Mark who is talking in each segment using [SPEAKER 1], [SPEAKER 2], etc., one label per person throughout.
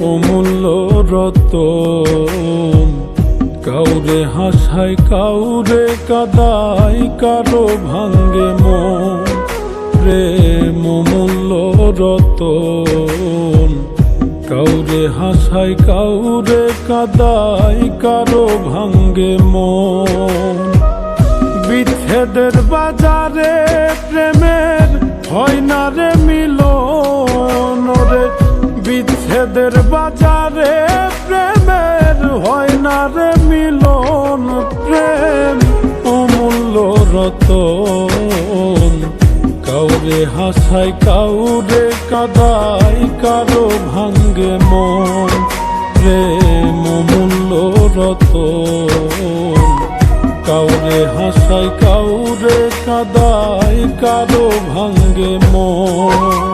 [SPEAKER 1] অমূল্য রতন। কাউরে হাসায়, কাউরে কাদায়, কারও ভাঙ্গে মন। প্রেম অমূল্য রতন। কাউরে হাসায়, কাউরে কাদায়, কারও ভাঙ্গে মন। বিচ্ছেদের বাজারে বাজারে প্রেমের হয় না রে মিলন প্রেম, অমূল্য রতন। কাউরে হাসায়, কাউরে কাদাই কারও ভাঙ্গে মন। প্রেম, অমূল্য রতন। কাউরে হাসায়, কাউরে কাদায়, কারও ভাঙ্গে মন।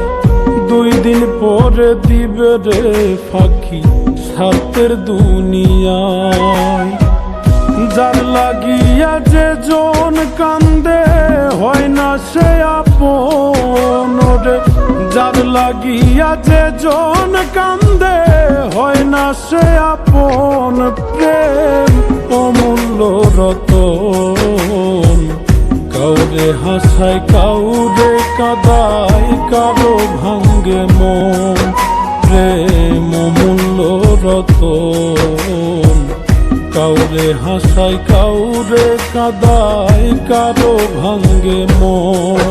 [SPEAKER 1] দুই দিন পরে দিবে রে ফাঁকি স্বার্থের দুনিয়ায়। যার লাগিয়া যে জন কান্দে, হয় না সে আপন রে যার লাগিয়া যে জন কান্দে, হয় না সে আপন প্রেম অমূল্য রতন। কাউরে হাসায়, কাউরে কাদায়, কারও ভাঙ্গে মন, প্রেম মূল্য রতন। কাউরে হাসায়, কাউরে কাদায়, কারও ভাঙ্গে মন।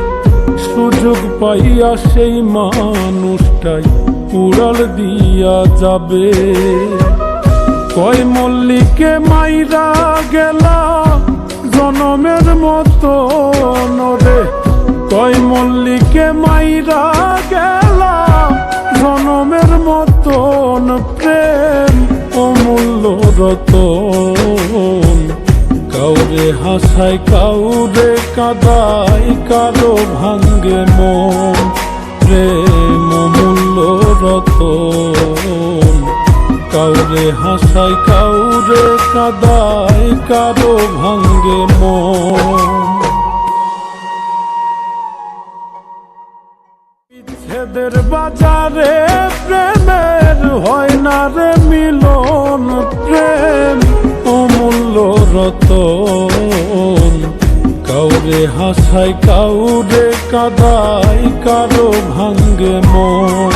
[SPEAKER 1] পাইয়া সেই মানুষটাই উড়াল দিয়া যাবে। কয়, মল্লিকে মাইরা গেলা জনমের মতো নরে। কয়, মল্লিকে মাইরা গেলা জনমের মতন প্রেম অমূল্য রতন কাউরে হাসায়, কাউরে কাদাই কারও ভাঙ্গে মন, প্রেম মূল্য রতন। কাউরে হাসায়, কাউরে কাদায়, কারও ভাঙ্গে মন। বাজারে প্রেমের হাসায় কাউরে কাদায় কারও ভাঙ্গে মন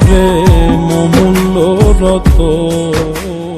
[SPEAKER 1] প্রেম মূল্য রতন